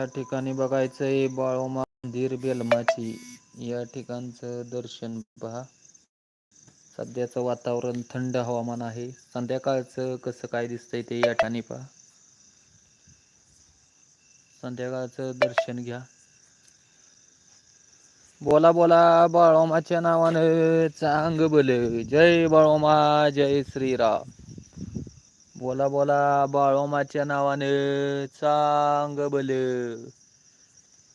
या ठिकाणी बघायचंय बाळोमा मंदिर बेलमाची. या ठिकाणचं दर्शन पहा. सध्याचं वातावरण थंड हवामान आहे. संध्याकाळचं कसं काय दिसतंय ते या ठिकाणी पहा. संध्याकाळचं दर्शन घ्या. बोला बोला बाळोमाच्या नावानं चांग बल जय बाळोमा जय श्रीराम. बोला बोला बाळोमाच्या नावानं चांग बल.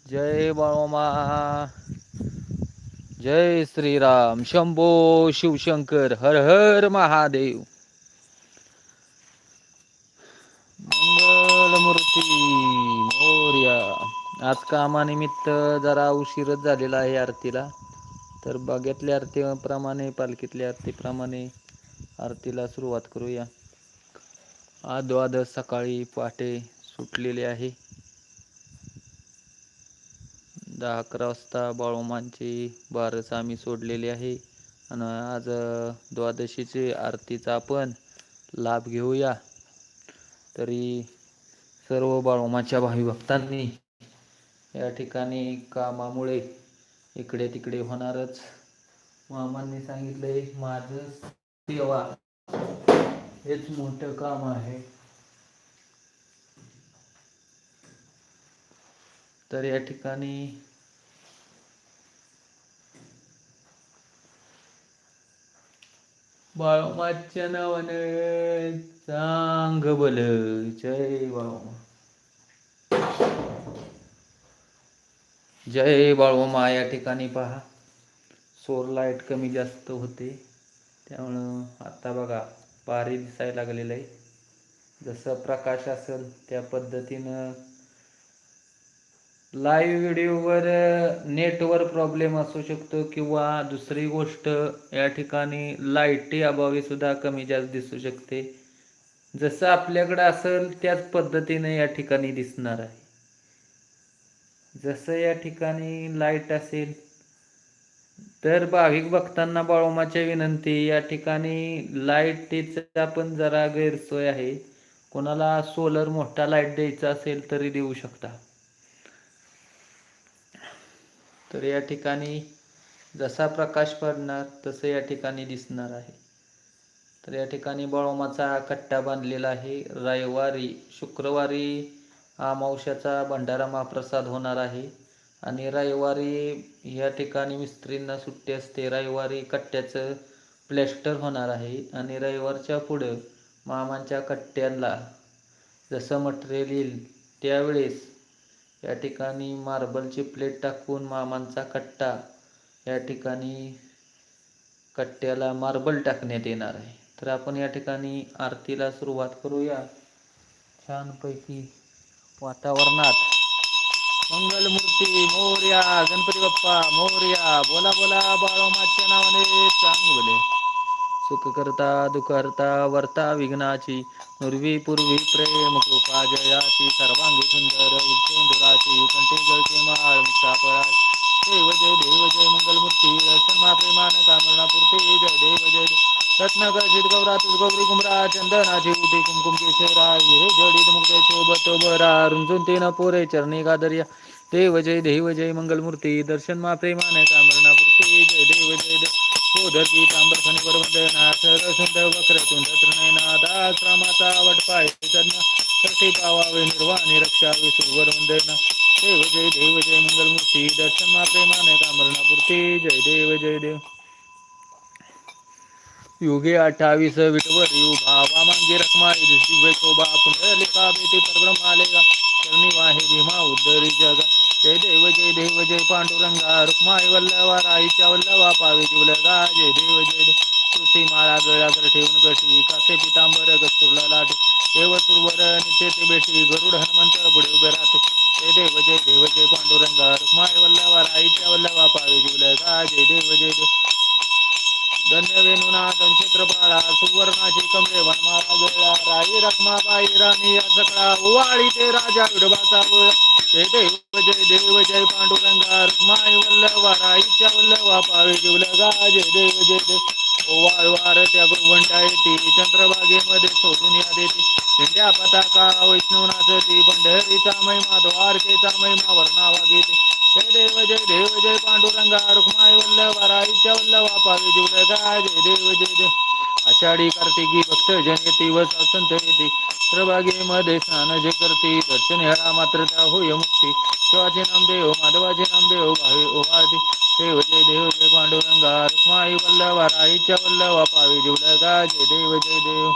जय बाळोमा जय श्रीराम. शंभो शिवशंकर. हर हर महादेव. मंगलमूर्ती मोर्या. आज कामानिमित्त जरा उशीरच झालेला आहे आरतीला. तर बागेतल्या आरतीप्रमाणे पालखीतल्या आरतीप्रमाणे आरतीला सुरुवात करूया. आदवाद सकाळी पहाटे सुटलेले आहे. दहा अकरा वाजता बाळोमांची बारस आम्ही सोडलेली आहे. आणि आज द्वादशीचे आरतीचा आपण लाभ घेऊया. तरी सर्व बाळोमाच्या भावी भक्तांनी या ठिकाणी कामामुळे इकडे तिकडे होणारच. मामांनी सांगितलंय माझं सेवा हेच मोठं काम आहे. तर या ठिकाणी बाळोमाच्या नावाने चांग बल. जय बाळोमा जय बाळोमा या ठिकाणी पहा. सोर लाइट कमी जास्त होते. त्यामुळं आता बघा. पारी दिसायला लागलेलं आहे. जसं प्रकाश असेल त्या पद्धतीनं लाईव्ह व्हिडिओवर नेटवर प्रॉब्लेम असू शकतो किंवा दुसरी गोष्ट या ठिकाणी लाईटी अभावी सुद्धा कमी जास्त दिसू शकते. जसं आपल्याकडं असेल त्याच पद्धतीने या ठिकाणी दिसणार आहे. जसं या ठिकाणी लाइट असेल तर भाविक भक्तांना बाळोमाच्या विनंती या ठिकाणी लाईटीचा पण जरा गैरसोय आहे. कोणाला सोलर मोठा लाइट द्यायचा असेल तरी देऊ शकता. तर या ठिकाणी जसा प्रकाश पडणार तसं या ठिकाणी दिसणार आहे. तर या ठिकाणी बाळोमाचा कट्टा बांधलेला आहे. रविवारी शुक्रवारी अमावश्याचा भंडारा महाप्रसाद होणार आहे. आणि रविवारी या ठिकाणी मिस्त्रींना सुट्टी असते. रविवारी कट्ट्याचं प्लॅस्टर होणार आहे आणि रविवारच्या पुढं मामांच्या कट्ट्यांना जसं मटेरियल येईल त्यावेळेस या ठिकाणी मार्बलची प्लेट टाकून मामांचा कट्टा या ठिकाणी कट्ट्याला मार्बल टाकण्यात येणार आहे. तर आपण या ठिकाणी आरतीला सुरुवात करूया. छानपैकी वातावरणात मंगलमूर्ती मोर्या गणपती बाप्पा मोर्या बोला बोला बाळोमाच्या नावाने चांगले. सुख करता दुःख करता वर्ता विघ्नाची नुर्वी पूर्वी प्रेम कृपा जयाची सर्वांगी सुंदर उच्चेंदुराची कंठी जळते माळ मुक्ता देव जय देव जय मंगलमूर्ती दर्शन प्रेमान कामरणापूर्ती जय देव जय रत्नाकर जित गौरा तुझ गौरी कुमरा चंदनाची उठी कुमकुम केशवरा हिरे जडित मुक्ते शोभत बरा रुंजून तेन पोरे चरणी गादर्या देव जय देव जय मंगलमूर्ती दर्शन मा प्रेमान कामरणापूर्ती जय देव जय देव धरती तांबर फणीवर वंदनाथ रसुंद वक्र तुंड तृणयना दास रामाचा वटपाय चरण कसे पावावे निर्वाणी रक्षावे सुवर वंदना देव जय देव जय मंगलमूर्ती दर्शन मा प्रेमाने कामरणा पूर्ती जय देव जय देव. युगे अठ्ठावीस विटवर यु भावा मांगे रखमा दिव्य शोभा पुंडलिका बेटी परब्रह्मालेगा चरणी वाहे भीमा उद्धरी जगा. जय देव जय देव जय पांडुरंगा रुक्माई वल्लवा राईच्या वल्लवा पावे जिवलगा जय देव जय देव. तुळशी माळा गळ्यावर ठेवून गटी कासे पितांबर कस्तुरला लाटे. देव सुरवर नित्य ते बेटी गरुड हनुमंत पुढे उभे राहते. जय देव जय देव जय पांडुरंगा रुक्माई वल्लवा राईच्या वल्लभा पावी जिवलगा जय देव जय देव. धन्य वेणुनाथन क्षेत्रपाळा सुवर्णाची कमरे वनमाळा गोळा राई रखमा बाई राणी या सकळा उवाळी ते राजा विडबाचा गोळा जय देव जय देव जय पांडुरंगा रुक्माई वल्लभा राईच्या वल्लभा पावी जिवलगा जय देव जय देव. ओवाळ वार त्या गोवंडा येते चंद्रभागेमध्ये सोडून या देते दिंड्या पताका वैष्णवनाथती पंढरीचा महिमा महिमा वर्णावा घेते जय देव जय देव जय पांडुरंगा रुक्माई वल्लभा राईच्या वल्लभा पावे जीवलगा जय देव जय देव आषाढी कार्तिकी भक्त जन व संत येते प्रभागे मध्ये स्नान जे करते दर्शन हेळा मात्र त्या होय मुक्ती शिवाचे नामदेव माधवाचे नामदेव भावे ओवाळते देव जय देव जय पांडुरंगा रुक्माई वल्लभा राईच्या वल्लभा पावे जीवलगा जय देव जय देव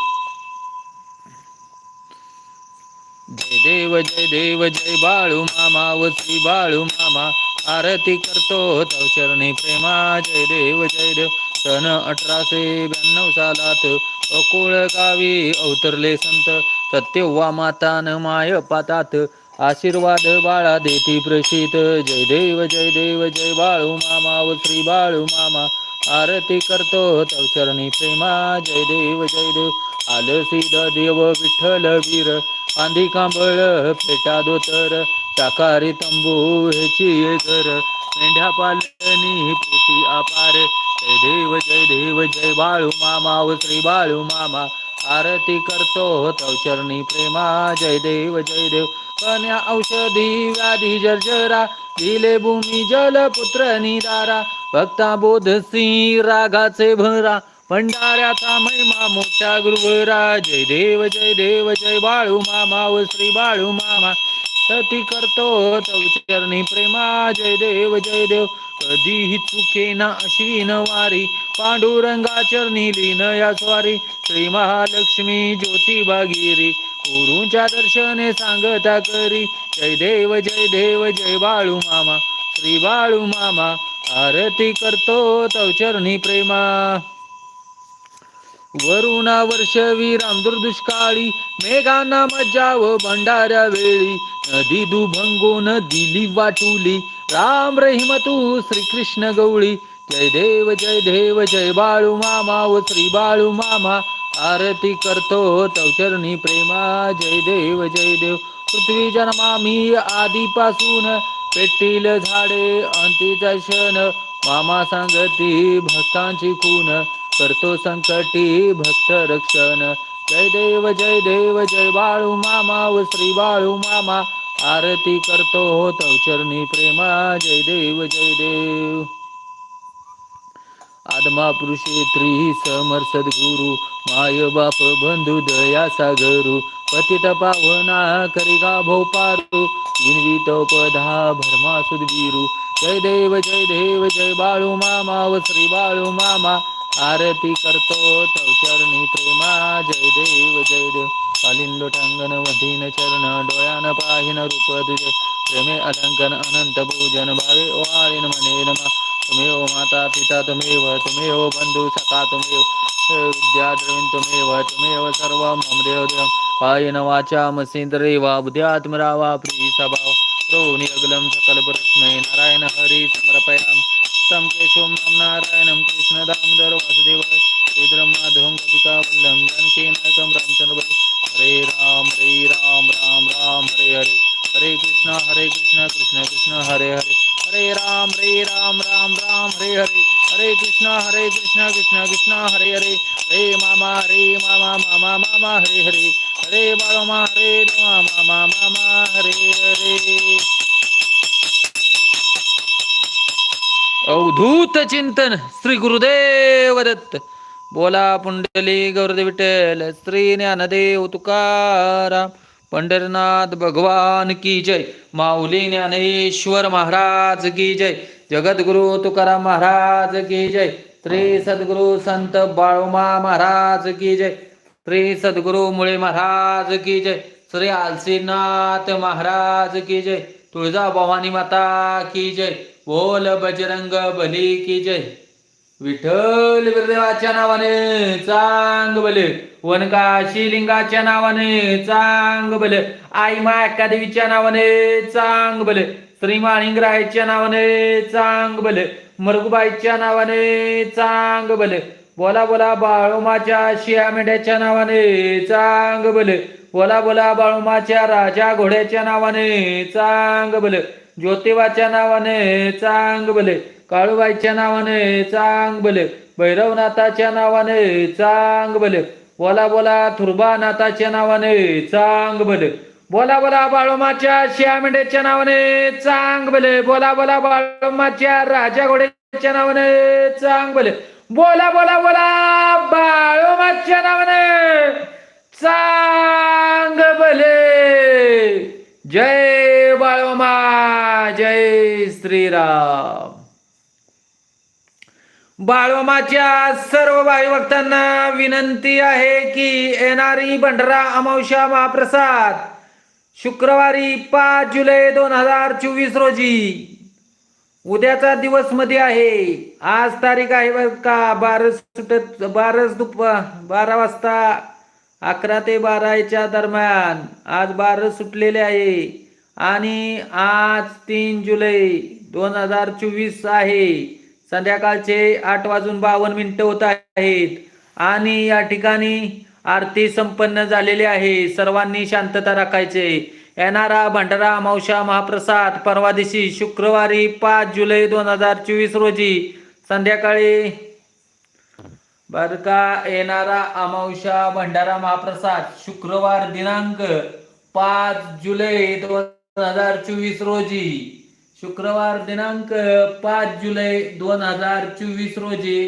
जय देव जय देव जय बाळू मामा व बाळू मामा. आरती करतो तव चरणी प्रेमा. जय देव जय देव. सन अठराशे ब्याण्णव सालात अकोळ गावी अवतरले संत. सत्यव्वा मातान माय पातात आशीर्वाद बाळा देती प्रसित जय देव जय देव जय बाळू मामा व श्री बाळू मामा. आरती करतो चरणी प्रेमा जय देव जय देव. आलसी देव विठ्ठल वीर. आंधी कांबळ पेटा दोतर. शाकाहारी तंबू ह्याची घर. मेंढ्या पालनी प्रीती अपार जय देव जय देव जय बाळू मामा व श्री बाळू मामा. आरती करतो चरणी प्रेमा जय देव जय देव. कन्या औषधी व्याधी जर्जरा. दिले भूमी जल पुत्र निदारा. भक्ता बोध सिंह रागाचे भरा भंडाऱ्याचा महिमा मोठ्या गुरुवरा. जय देव जय देव जय बाळू मामा व श्री बाळू मामा. सती करतो चरणी प्रेमा. जय देव जय देव. कधीही चुके ना अश्विन वारी. पांडुरंगा चरणी लीन या स्वारी. श्री महालक्ष्मी ज्योती भागीरी. गुरुच्या दर्शने सांगता करी. जय देव जय देव जय बाळू मामा. श्री बाळू मामा. आरती करतो तवचरणी प्रेमा. वरुणा वर्षवी रामदुर दुष्काळी मेघांना मज्जा व भंडाऱ्या वेळी. नदी दुभंगोन दिली वाटुली राम रहिम तू श्रीकृष्ण गवळी जय देव जय देव जय बाळू मामा व श्री बाळू मामा. आरती करतो तवचरणी प्रेमा. जय देव जय देव. पृथ्वी जन्मामी आधीपासून पेटील झाडे अंतीचा क्षण. मामा सांगती भक्तांची खून करतो संकटी भक्त रक्षण. जय देव जय देव जय बाळू मामा व श्री बाळू मामा. आरती करतो तवचरणी प्रेमा. जय देव जय देव. आदमा पुरुषे त्रि समर सद्गुरु माय बाप बंधू दया सागरू पतित पावना करिगा भोपारू विनवित पधा भरमा सुदवीरू जय देव जय देव जय बाळू मामा व श्री बाळू मामा आरती करतो तव चरणी प्रेमा जय देव जय देव। कालीन लोटांगण वधीन चरण डोळ्यान पाहिन रूप तुझे प्रेमे अलंकन अनंत पूजन भावे वाळीन मने नमा। तुम्ही तुमेव माता पिता तुम्ही व तुम्ही तुमेव बंधू सखा तुमेव विद्या व तुम्ही तुमेव सर्व मम देव देव पायन वाचा मसेंद्रे वा बुद्ध्यात्मरा वा प्रिय स्वभाव रोणी अगलम सकल परस्मै नारायण हरी समर्पयाम. तम केशवम नाम नारायणम कृष्ण दामोदर वासुदेव श्रीधरम माधवम कपिका वल्लम जानकी नायकम रामचंद्र हरे राम हरे राम राम राम हरे हरे. हरे कृष्ण हरे कृष्ण कृष्ण कृष्ण हरे हरे. हरे राम हरे राम राम राम हरे हरे. हरे कृष्णा हरे कृष्णा कृष्णा कृष्णा हरे हरे. हरे मामा हरे मामा मामा मामा हरे हरे. हरे बाळमा हरे मामा मामा हरे हरे. अवधूत चिंतन श्री गुरुदेव दत्त. बोला पुंडली गौरदेव विठ्ठल श्री ज्ञानदेव तुकाराम. पंढरनाथ भगवान की जय. माऊली ज्ञानेश्वर महाराज की जय. जगद्गुरु तुकाराम महाराज की जय. श्री सद्गुरु संत बाळोमा महाराज की जय. श्री सद्गुरु मुळे महाराज की जय. श्री आलसीनाथ महाराज की जय. तुळजा भवानी माता की जय. बोल बजरंग बली की जय. विठ्ठल बिरदेवाच्या नावाने चांग बले. वनकाशी लिंगाच्या नावाने चांग बले. आई माया देवीच्या नावाने चांग बले. श्रीमा माणिंगरायच्या नावाने चांग बले. मरगुबाईच्या नावाने चांग बले. बोला बोला बाळोमाच्या शिया मेंढ्याच्या नावाने चांग बले. बोला बोला बाळोमाच्या राजा घोड्याच्या नावाने चांग बले. ज्योतिबाच्या नावाने चांग बले. काळूबाईच्या नावाने चांग बले भैरवनाथाच्या नावाने चांग बले बोला बोला थुर्बानाथाच्या नावाने चांग भले बोला बोला बाळोमाच्या श्यामेंढ्याच्या नावाने चांग भले बोला बोला बाळोमाच्या राजा घोड्याच्या नावाने चांग भले बोला बोला बोला बाळोमाच्या नावाने चांग भले जय बाळोमा जय श्रीराम. बाळोमाच्या सर्व भाविभक्तांना विनंती आहे की येणारी भंडारा अमावस्या महाप्रसाद शुक्रवारी पाच जुलै दोन हजार चोवीस रोजी उद्याचा दिवसमध्ये आहे. आज तारीख आहे का बारस सुटत बारस दुप बारा वाजता अकरा ते बाराच्या दरम्यान आज बारस सुटलेले आहे. आणि आज तीन जुलै दोन हजार चोवीस आहे. संध्याकाळचे आठ वाजून बावन्न मिनिटं होत आहेत. आणि या ठिकाणी आरती संपन्न झालेली आहे. सर्वांनी शांतता राखायचे. येणारा भंडारा अमावशा महाप्रसाद परवा दिवशी शुक्रवारी पाच जुलै दोन हजार चोवीस रोजी संध्याकाळी. बर का येणारा अमावस्या भंडारा महाप्रसाद शुक्रवार दिनांक पाच जुलै दोन हजार चोवीस रोजी. शुक्रवार दिनांक पाच जुलै दोन हजार चोवीस रोजी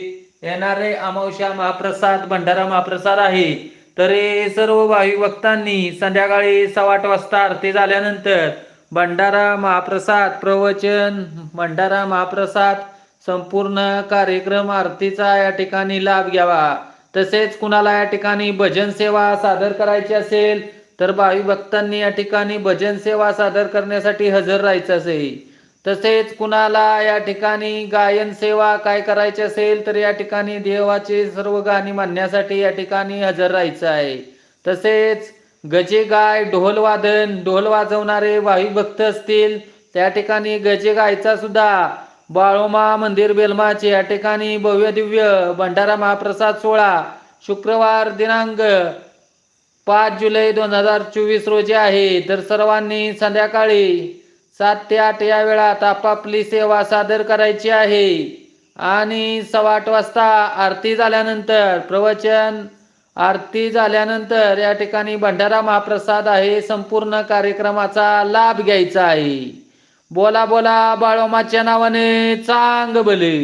येणारे अमावश्या महाप्रसाद भंडारा महाप्रसाद आहे. तर सर्व भावी भक्तांनी संध्याकाळी सव्वा आठ वाजता आरती झाल्यानंतर भंडारा महाप्रसाद प्रवचन भंडारा महाप्रसाद संपूर्ण कार्यक्रम आरतीचा या ठिकाणी लाभ घ्यावा. तसेच कुणाला या ठिकाणी भजन सेवा सादर करायची असेल तर भावी भक्तांनी या ठिकाणी भजन सेवा सादर करण्यासाठी हजर राहायचं असेल. तसेच कुणाला या ठिकाणी गायन सेवा काय करायची असेल तर या ठिकाणी देवाचे सर्व गाणी म्हणण्यासाठी या ठिकाणी हजर राहायचं आहे. तसेच गजे गाय ढोल वादन ढोल वाजवणारे भाविक भक्त असतील त्या ठिकाणी गजे गायचा सुद्धा बाळोमा मंदिर बेलमाचे या ठिकाणी भव्य दिव्य भंडारा महाप्रसाद सोहळा शुक्रवार दिनांक पाच जुलै दोन हजार चोवीस रोजी आहे. तर सर्वांनी संध्याकाळी सात ते आठ या वेळात आपापली सेवा सादर करायची आहे. आणि सव्वा आठ वाजता आरती झाल्यानंतर प्रवचन आरती झाल्यानंतर या ठिकाणी भंडारा महाप्रसाद आहे. संपूर्ण कार्यक्रमाचा लाभ घ्यायचा आहे. बोला बोला बाळोमाच्या नावाने चांग भले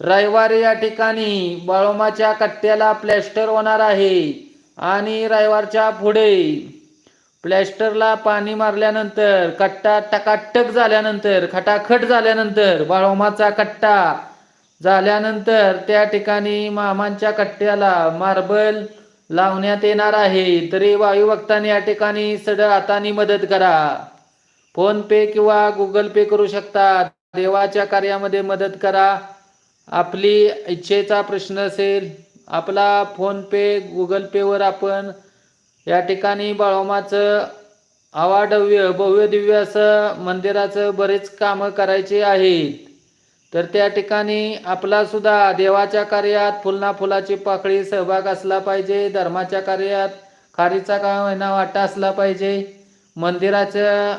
रविवारी या ठिकाणी बाळोमाच्या कट्ट्याला प्लॅस्टर होणार आहे. आणि रविवारच्या पुढे प्लॅस्टरला पाणी मारल्यानंतर कट्टा टकाटक झाल्यानंतर खटाखट झाल्यानंतर बाळोमाचा कट्टा झाल्यानंतर त्या ठिकाणी मामांच्या कट्ट्याला मार्बल लावण्यात येणार आहे. तरी वायू भक्तांनी या ठिकाणी सड हाताने मदत करा. फोन पे किंवा गुगल पे करू शकता. देवाच्या कार्यामध्ये मदत करा. आपली इच्छेचा प्रश्न असेल आपला फोन पे गुगल पेवर आपण या ठिकाणी बाळोमाचं अवाढव्य भव्य दिव्य असं मंदिराचं बरेच कामं करायचे आहेत. तर त्या ठिकाणी आपला सुद्धा देवाच्या कार्यात फुलना फुलाची पाकळी सहभाग असला पाहिजे धर्माच्या कार्यात खारीचा का महिना वाटा असला पाहिजे. मंदिराचं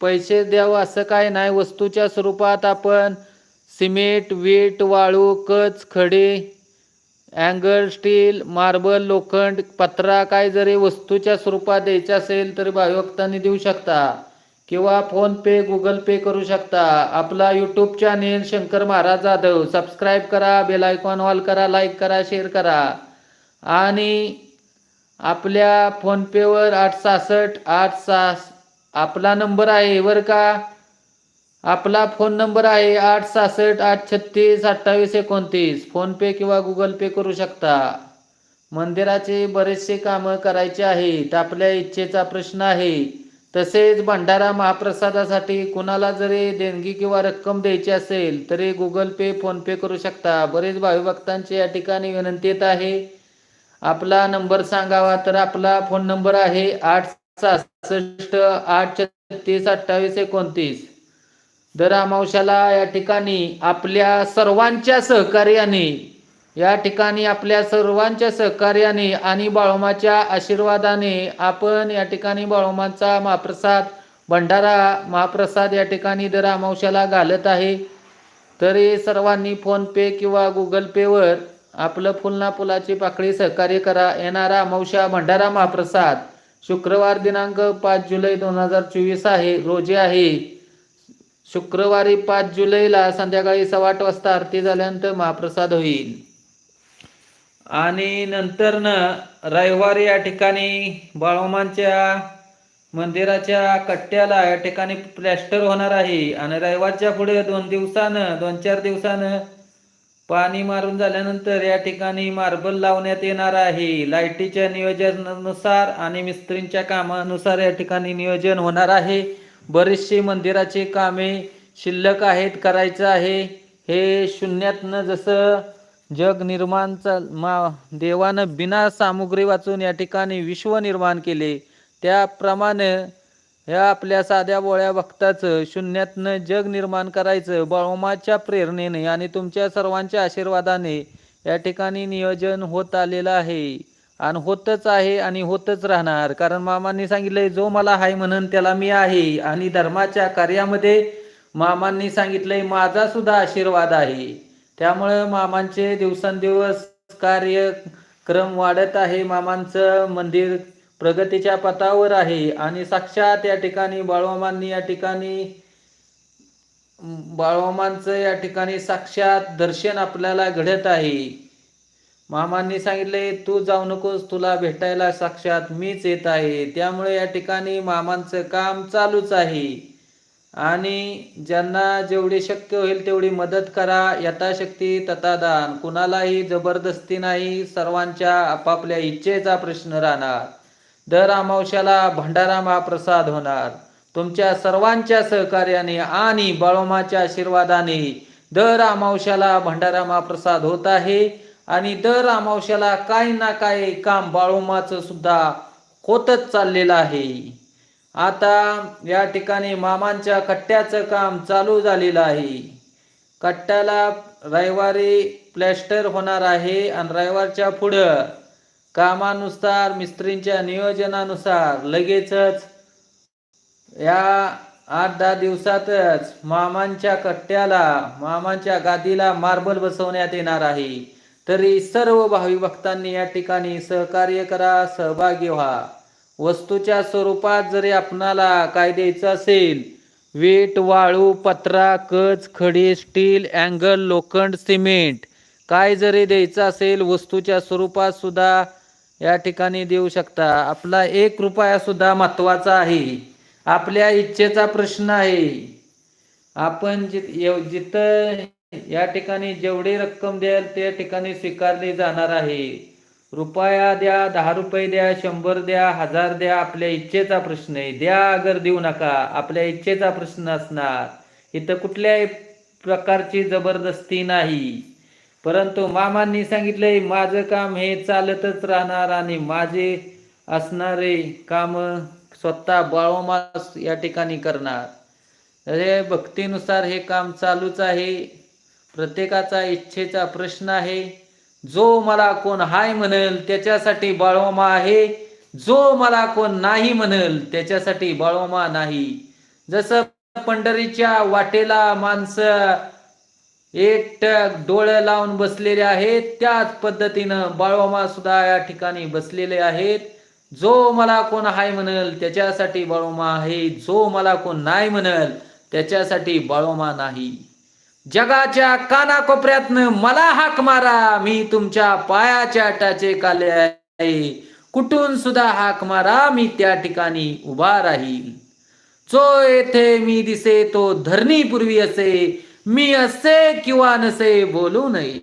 पैसे द्यावं असं काय नाही वस्तूच्या स्वरूपात आपण सिमेंट वीट वाळू कच खडे अँगल स्टील मार्बल लोखंड पत्रा काय जरी वस्तूच्या स्वरूपात द्यायचं असेल तर भाविभक्तांनी देऊ शकता. किंवा फोन पे गुगल पे करू शकता. आपला YouTube channel Shankar Maharaj Jadhav. Subscribe करा बेल आयकॉन ऑल करा लाईक करा शेअर करा. आणि आपल्या फोनपेवर आठ सहासष्ट आठ सहा आपला नंबर आहे बरं का? आपला फोन नंबर आहे आठ सहासष्ट आठ छत्तीस अठ्ठावीस एकोणतीस. फोनपे किंवा गुगल पे करू शकता. मंदिराचे बरेचसे कामं करायचे आहेत. आपल्या इच्छेचा प्रश्न आहे. तसेच भंडारा महाप्रसादासाठी कुणाला जरी देणगी किंवा रक्कम द्यायची असेल तरी गुगल पे फोनपे करू शकता. बरेच भाविभक्तांची या ठिकाणी विनंती येत आहे. आपला नंबर सांगावा तर आपला फोन नंबर आहे आठ सहासष्ट आठ छत्तीस अठ्ठावीस एकोणतीस. दर अमावश्याला या ठिकाणी आपल्या सर्वांच्या सहकार्याने या ठिकाणी आपल्या सर्वांच्या सहकार्याने आणि बाळोमाच्या आशीर्वादाने आपण या ठिकाणी बाळोमाचा महाप्रसाद भंडारा महाप्रसाद या ठिकाणी दर अमावश्याला घालत आहे. तरी सर्वांनी फोनपे किंवा गुगल पेवर आपलं फुलना फुलाची पाकळी सहकार्य करा. येणारा अमावश्या भंडारा महाप्रसाद शुक्रवार दिनांक पाच जुलै दोन हजार चोवीस आहे. रोजी आहे. शुक्रवारी पाच जुलैला संध्याकाळी सव्वा आठ वाजता आरती झाल्यानंतर महाप्रसाद होईल. आणि नंतर न रविवारी या ठिकाणी बाळोमांच्या मंदिराच्या कट्ट्याला या ठिकाणी प्लॅस्टर होणार आहे. आणि रविवारच्या पुढे दोन दिवसानं दोन चार दिवसानं पाणी मारून झाल्यानंतर या ठिकाणी मार्बल लावण्यात येणार आहे. लाईटीच्या नियोजनानुसार आणि मिस्त्रींच्या कामानुसार या ठिकाणी नियोजन होणार आहे. बरेचसे मंदिराचे कामे शिल्लक आहेत करायचं आहे. हे शून्यातनं जसं जग निर्माणचा मा देवानं बिना सामुग्री वाचून या ठिकाणी विश्व निर्माण केले त्याप्रमाणे ह्या आपल्या साध्या बोळ्या भक्ताचं शून्यातनं जग निर्माण करायचं बाळोमाच्या प्रेरणेने आणि तुमच्या सर्वांच्या आशीर्वादाने या ठिकाणी नियोजन होत आलेलं आहे. आणि होतच आहे आणि होतच राहणार. कारण मामांनी सांगितलंय जो मला हाय म्हणून त्याला मी आहे. आणि धर्माच्या कार्यामध्ये मामांनी सांगितलंय माझा सुद्धा आशीर्वाद आहे. त्यामुळं मामांचे दिवसेंदिवस कार्यक्रम वाढत आहे. मामांचं मंदिर प्रगतीच्या पथावर आहे. आणि साक्षात या ठिकाणी बाळवामांनी या ठिकाणी बाळवामांचं या ठिकाणी साक्षात दर्शन आपल्याला घडत आहे. मामांनी सांगितले तू जाऊ नकोस तुला भेटायला साक्षात मीच येत आहे. त्यामुळे या ठिकाणी मामांचं काम चालूच आहे. आणि ज्यांना जेवढी शक्य होईल तेवढी मदत करा यथाशक्ती तथादान. कुणालाही जबरदस्ती नाही सर्वांच्या आपापल्या इच्छेचा प्रश्न राहणार. दर अमावश्याला भंडारा महाप्रसाद होणार. तुमच्या सर्वांच्या सहकार्याने आणि बाळोमाच्या आशीर्वादाने दर अमावश्याला भंडारा महाप्रसाद होत आहे. आणि दर अमावश्याला काही ना काही काम बाळोमाचं सुद्धा होतच चाललेलं आहे. आता या ठिकाणी मामांच्या कट्ट्याचं काम चालू झालेलं आहे. कट्ट्याला रविवारी प्लॅस्टर होणार आहे आणि रविवारच्या पुढं कामानुसार मिस्त्रींच्या नियोजनानुसार लगेचच या आठ दहा दिवसातच मामांच्या कट्ट्याला मामांच्या गादीला मार्बल बसवण्यात येणार आहे. तरी सर्व भावी भक्तांनी या ठिकाणी सहकार्य करा सहभागी व्हा. वस्तूच्या स्वरूपात जरी आपणाला काय द्यायचं असेल वीट वाळू पत्रा कच खडी स्टील अँगल लोखंड सिमेंट काय जरी द्यायचं असेल वस्तूच्या स्वरूपात सुद्धा या ठिकाणी देऊ शकता. आपला एक रुपया सुद्धा महत्त्वाचा आहे. आपल्या इच्छेचा प्रश्न आहे. आपण जित जिथं या ठिकाणी जेवढी रक्कम द्याल त्या ठिकाणी स्वीकारली जाणार आहे. रुपया द्या दहा रुपये द्या शंभर द्या हजार द्या आपल्या इच्छेचा प्रश्न आहे. द्या अगर देऊ नका. आपल्या इच्छेचा प्रश्न असणार इथं कुठल्याही प्रकारची जबरदस्ती नाही. परंतु मामांनी सांगितलंय माझं काम हे चालतच राहणार आणि माझे असणारे काम स्वतः बाळोमास या ठिकाणी करणार. अरे भक्तीनुसार हे काम चालूच आहे. प्रत्येकाचा इच्छेचा प्रश्न आहे. जो मला कोण हाय म्हणेल त्याच्यासाठी बाळोमा आहे. जो मला कोण नाही म्हणेल त्याच्यासाठी बाळोमा नाही. जसं पंढरीच्या वाटेला माणसं एकटक डोळे लावून बसलेले आहेत त्याच पद्धतीनं बाळोमा सुद्धा या ठिकाणी बसलेले आहेत. जो मला कोण हाय म्हणेल त्याच्यासाठी बाळोमा आहे. जो मला कोण नाही म्हणेल त्याच्यासाठी बाळोमा नाही. जगाच्या कानाकोपऱ्यातनं मला हाक मारा मी तुमच्या पायाच्या टाचे काले आहे. कुठून सुद्धा हाक मारा मी त्या ठिकाणी उभा राहील जो येथे मी दिसे तो धरणीपूर्वी असे. मी असे किंवा नसे बोलू नये.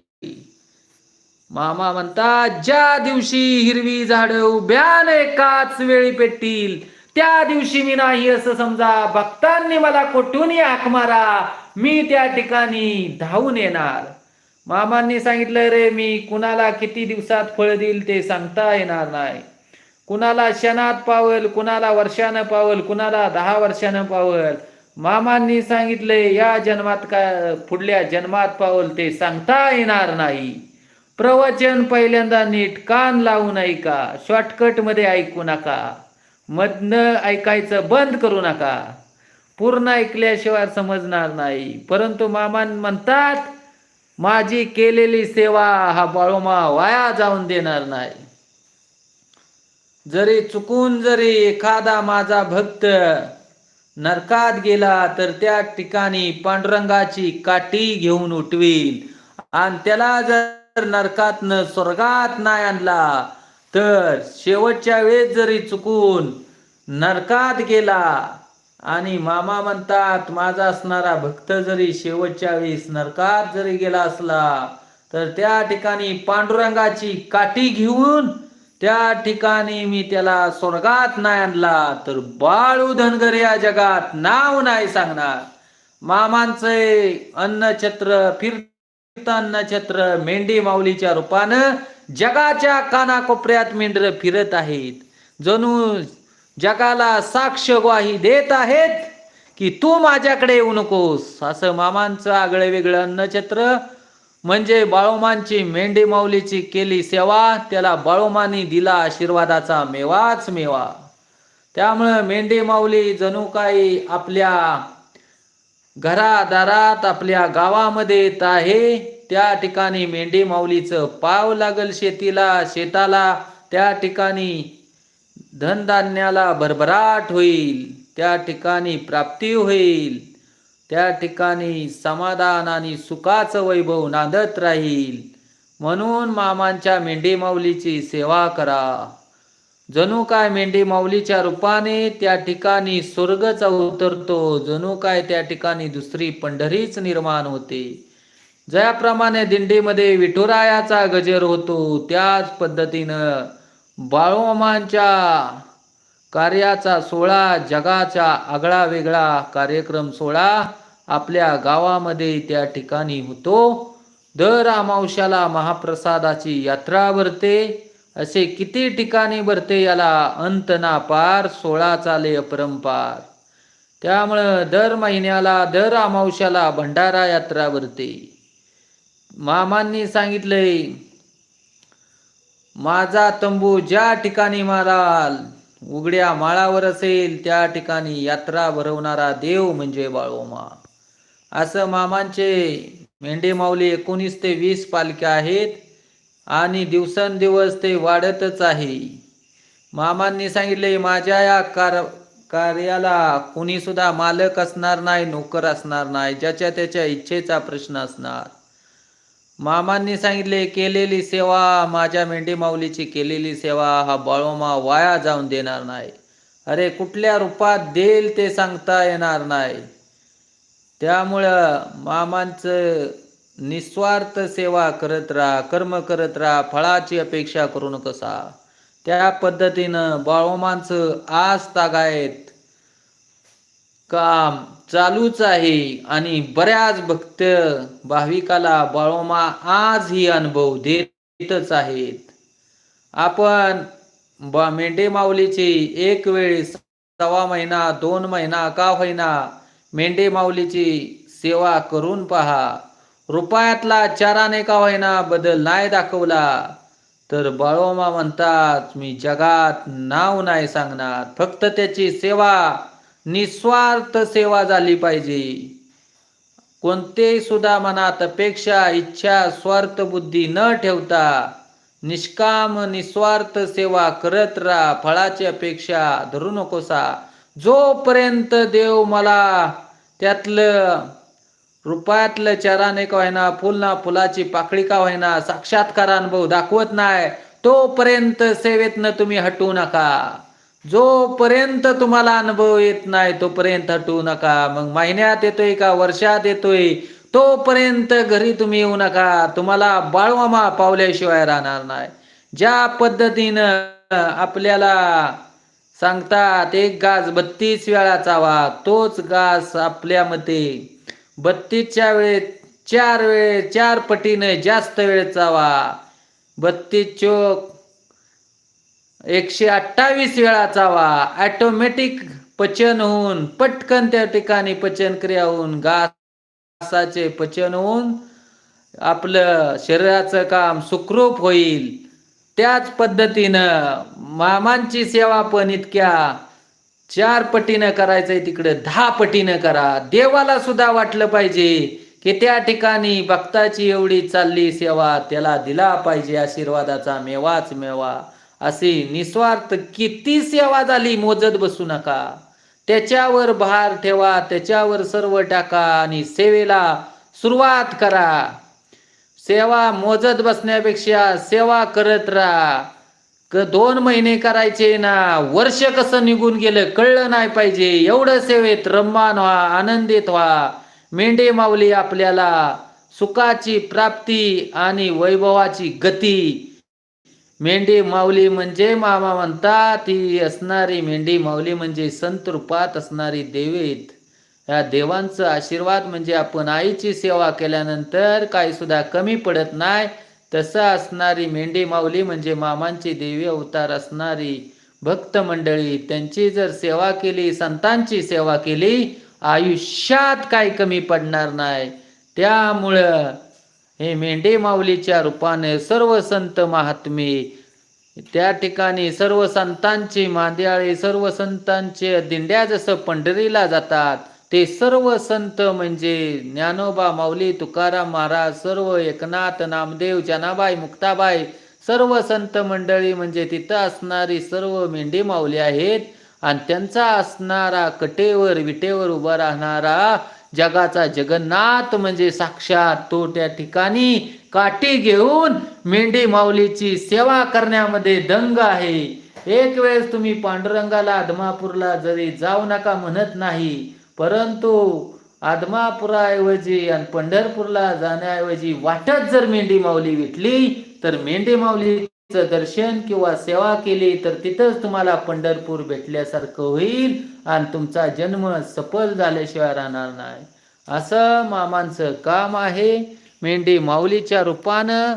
मामा म्हणतात ज्या दिवशी हिरवी झाडं उभ्याने एकाच वेळी पेटतील त्या दिवशी मी नाही असं समजा. भक्तांनी मला कुठूनही हाक मारा. मी त्या ठिकाणी धावून येणार. मामांनी सांगितलं रे मी कुणाला किती दिवसात फळ देईल ते सांगता येणार नाही. कुणाला क्षणात पावल कुणाला वर्षानं पावल कुणाला दहा वर्षानं पावल. मामांनी सांगितले या जन्मात का पुढल्या जन्मात पावल ते सांगता येणार नाही. प्रवचन पहिल्यांदा नीट कान लावून ऐका शॉर्टकटमध्ये ऐकू नका. मधनं ऐकायचं बंद करू नका. पूर्ण ऐकल्याशिवाय समजणार नाही. परंतु मामान म्हणतात माझी केलेली सेवा हा बाळोमा वाया जाऊन देणार नाही. जरी चुकून जरी एखादा माझा भक्त नरकात गेला तर त्या ठिकाणी पांडुरंगाची काठी घेऊन उठवील आणि त्याला जर नरकातनं स्वर्गात नाही आणला तर शेवटच्या वेळेस जरी चुकून नरकात गेला आणि मामा म्हणतात माझा असणारा भक्त जरी शेवटच्या वेळेस नरकात जरी गेला असला तर त्या ठिकाणी पांडुरंगाची काठी घेऊन त्या ठिकाणी मी त्याला स्वर्गात नाही आणला तर बाळू धनगर या जगात नाव नाही सांगणार. मामांचे अन्नछत्र फिरत अन्नछत्र मेंढी माऊलीच्या रूपानं जगाच्या कानाकोपऱ्यात मेंढर फिरत आहेत. जणू जगाला साक्ष ग्वाही देत आहेत की तू माझ्याकडे येऊ नकोस. असं मामांचं आगळं वेगळं अन्नछत्र. म्हणजे बाळोमांची मेंढी माऊलीची केली सेवा त्याला बाळोमानी दिला आशीर्वादाचा मेवाच मेवा. त्यामुळं मेंढी माऊली जणू काही आपल्या घरादारात आपल्या गावामध्ये येत आहे. त्या ठिकाणी मेंढी माऊलीचं पाव लागल शेतीला शेताला. त्या ठिकाणी धनधान्याला भरभराट होईल त्या ठिकाणी प्राप्ती होईल त्या ठिकाणी समाधान आणि सुखाचं वैभव नांदत राहील. म्हणून मामांच्या मेंढी माऊलीची सेवा करा. जणू काय मेंढी माऊलीच्या रूपाने त्या ठिकाणी स्वर्गच अवतरतो जणू काय त्या ठिकाणी दुसरी पंढरीच निर्माण होते. ज्याप्रमाणे दिंडीमध्ये विठुरायाचा गजर होतो त्याच पद्धतीनं बाळोमांच्या कार्याचा सोहळा जगाचा आगळा वेगळा कार्यक्रम सोहळा आपल्या गावामध्ये त्या ठिकाणी होतो. दर अमावश्याला महाप्रसादाची यात्रा भरते. असे किती ठिकाणी भरते याला अंत ना पार सोळा चाले अपरंपार. त्यामुळं दर महिन्याला दर अमावश्याला भंडारा यात्रा भरते. मामांनी सांगितलंय माझा तंबू ज्या ठिकाणी माराल उघड्या माळावर असेल त्या ठिकाणी यात्रा भरवणारा देव म्हणजे बाळोमा. असं मामांचे मेंढे माऊली एकोणीस ते वीस पालख्या आहेत आणि दिवसेंदिवस ते वाढतच आहे. मामांनी सांगितले माझ्या या कार कार्याला कुणीसुद्धा मालक असणार नाही नोकर असणार नाही ज्याच्या त्याच्या इच्छेचा प्रश्न असणार. मामांनी सांगितले केलेली सेवा माझ्या मेंढी माऊलीची केलेली सेवा हा बाळोमा वाया जाऊन देणार नाही. अरे कुठल्या रूपात देईल ते सांगता येणार नाही. त्यामुळं मामांचं निस्वार्थ सेवा करत राहा कर्म करत राहा फळाची अपेक्षा करू नकोसा. त्या पद्धतीनं बाळोमांचं आज तागायत काम चालूच आहे आणि बऱ्याच भक्त भाविकाला बाळोमा आजही अनुभव देतच आहेत. आपण बा मेंढे माऊलीची एक वेळ सव्वा महिना दोन महिना का होईना मेंढे माऊलीची सेवा करून पहा. रुपयातला चाराने का होईना बदल नाही दाखवला. तर बाळोमा म्हणतात मी जगात नाव नाही सांगणार. फक्त त्याची सेवा निस्वार्थ सेवा झाली पाहिजे. कोणतेही सुद्धा मनात अपेक्षा इच्छा स्वार्थ बुद्धी न ठेवता निष्काम निस्वार्थ सेवा करत राहा. फळाची अपेक्षा धरू नकोसा. जोपर्यंत देव मला त्यातलं रुपयातलं चराने का व्हायना फुल ना फुलाची पाकळी का व्हायना साक्षात्कार अनुभव दाखवत नाही तोपर्यंत सेवेतनं तुम्ही हटू नका. जोपर्यंत तुम्हाला अनुभव येत नाही तोपर्यंत हटवू नका. मग महिन्यात येतोय का वर्षात येतोय? तोपर्यंत घरी तुम्ही येऊ नका. तुम्हाला बाळवामा पावल्याशिवाय राहणार नाही. ज्या पद्धतीनं आपल्याला सांगतात एक गाज बत्तीस वेळा चावा तोच गास आपल्या मते बत्तीसच्या वेळेत चार वेळे चार पटीने जास्त वेळ चावा. बत्तीस चोक एकशे अठ्ठावीस वेळा चावा. ॲटोमॅटिक पचन होऊन पटकन त्या ठिकाणी पचन क्रिया होऊन घासाचे पचन होऊन आपलं शरीराचं काम सुखरूप होईल. त्याच पद्धतीनं मामांची सेवा पण इतक्या चार पटीनं करायचंय तिकडे दहा पटीनं करा. देवाला सुद्धा वाटलं पाहिजे की त्या ठिकाणी भक्ताची एवढी चालली सेवा त्याला दिला पाहिजे आशीर्वादाचा मेवाच मेवा. अशी निस्वार्थ किती सेवा झाली मोजत बसू नका. त्याच्यावर भार ठेवा त्याच्यावर सर्व टाका आणि सेवेला सुरुवात करा. सेवा मोजत बसण्यापेक्षा सेवा करत राहा. क दोन महिने करायचे ना वर्ष कसं निघून गेलं कळलं नाही पाहिजे. एवढं सेवेत रम्मान व्हा आनंदित व्हा. मेंढे माऊली आपल्याला सुखाची प्राप्ती आणि वैभवाची गती मेंढी माऊली म्हणजे मामा म्हणतात ही असणारी मेंढी माऊली म्हणजे संत रूपात असणारी देवीत. या देवांचा आशीर्वाद म्हणजे आपण आईची सेवा केल्यानंतर काही सुद्धा कमी पडत नाही. तसं असणारी मेंढी माऊली म्हणजे मामांची देवी अवतार असणारी भक्त मंडळी. त्यांची जर सेवा केली संतांची सेवा केली आयुष्यात काही कमी पडणार नाही. त्यामुळं हे मेंढे माऊलीच्या रूपाने सर्व संत महात्मे त्या ठिकाणी सर्व संतांची मांदियाळी सर्व संतांचे दिंड्या जसं पंढरीला जातात ते सर्व संत म्हणजे ज्ञानोबा माऊली तुकाराम महाराज सर्व एकनाथ नामदेव जनाबाई मुक्ताबाई सर्व संत मंडळी म्हणजे तिथं असणारी सर्व मेंढी माऊली आहेत. आणि त्यांचा असणारा कटेवर विटेवर उभा राहणारा जगाचा जगन्नाथ म्हणजे साक्षात तो त्या ठिकाणी काठी घेऊन मेंढी माऊलीची सेवा करण्यामध्ये दंग आहे. एक वेळेस तुम्ही पांडुरंगाला आदमापूरला जरी जाऊ नका म्हणत नाही परंतु आदमापुराऐवजी आणि पंढरपूरला जाण्याऐवजी वाटत जर मेंढी माऊली विटली तर मेंढी माऊली दर्शन किंवा सेवा केली तर तिथंच तुम्हाला पंढरपूर भेटल्यासारखं होईल आणि तुमचा जन्म सफल झाल्याशिवाय राहणार नाही. असं मामांचं काम आहे. मेंढी माऊलीच्या रूपानं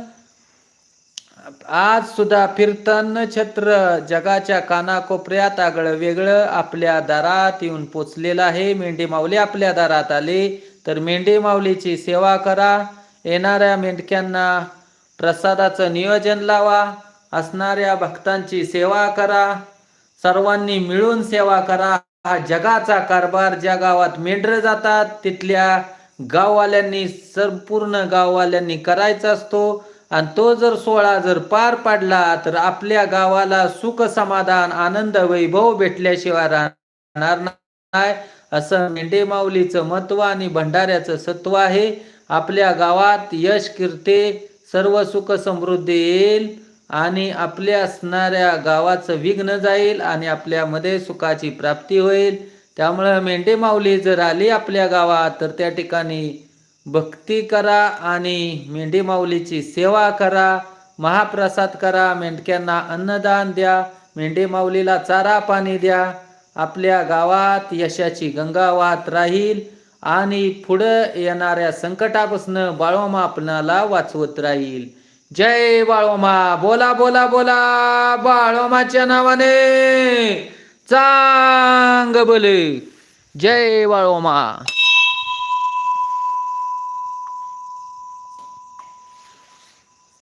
आज सुद्धा फिरताना छत्र जगाच्या कानाकोपऱ्यात आगळं वेगळं आपल्या दारात येऊन पोचलेलं आहे. मेंढी माऊली आपल्या दारात आली तर मेंढी माऊलीची सेवा करा. येणाऱ्या मेंढक्यांना प्रसादाचं नियोजन लावा. असणाऱ्या भक्तांची सेवा करा. सर्वांनी मिळून सेवा करा. हा जगाचा कारभार ज्या गावात मेंढर जातात तिथल्या गाववाल्यांनी संपूर्ण गाववाल्यांनी करायचा असतो. आणि तो जर सोहळा जर पार पाडला तर आपल्या गावाला सुख समाधान आनंद वैभव भेटल्याशिवाय राहणार नाही. असं मेंढे माऊलीचं महत्त्व आणि भंडाऱ्याचं सत्व आहे. आपल्या गावात यश कीर्ते सर्व सुख समृद्धी येईल. आणि आपल्या असणाऱ्या गावाचं विघ्न जाईल आणि आपल्यामध्ये सुखाची प्राप्ती होईल. त्यामुळं मेंढे माऊली जर आली आपल्या गावात तर त्या ठिकाणी भक्ती करा आणि मेंढी माऊलीची सेवा करा महाप्रसाद करा मेंढक्यांना अन्नदान द्या मेंढे माऊलीला चारा पाणी द्या. आपल्या गावात यशाची गंगा वाहत राहील आणि पुढं येणाऱ्या संकटापासून बाळोमा आपणाला वाचवत राहील. जय बाळोमा. बोला बोला बोला. बाळोमाच्या नावाने चांग बोले जय बाळोमा.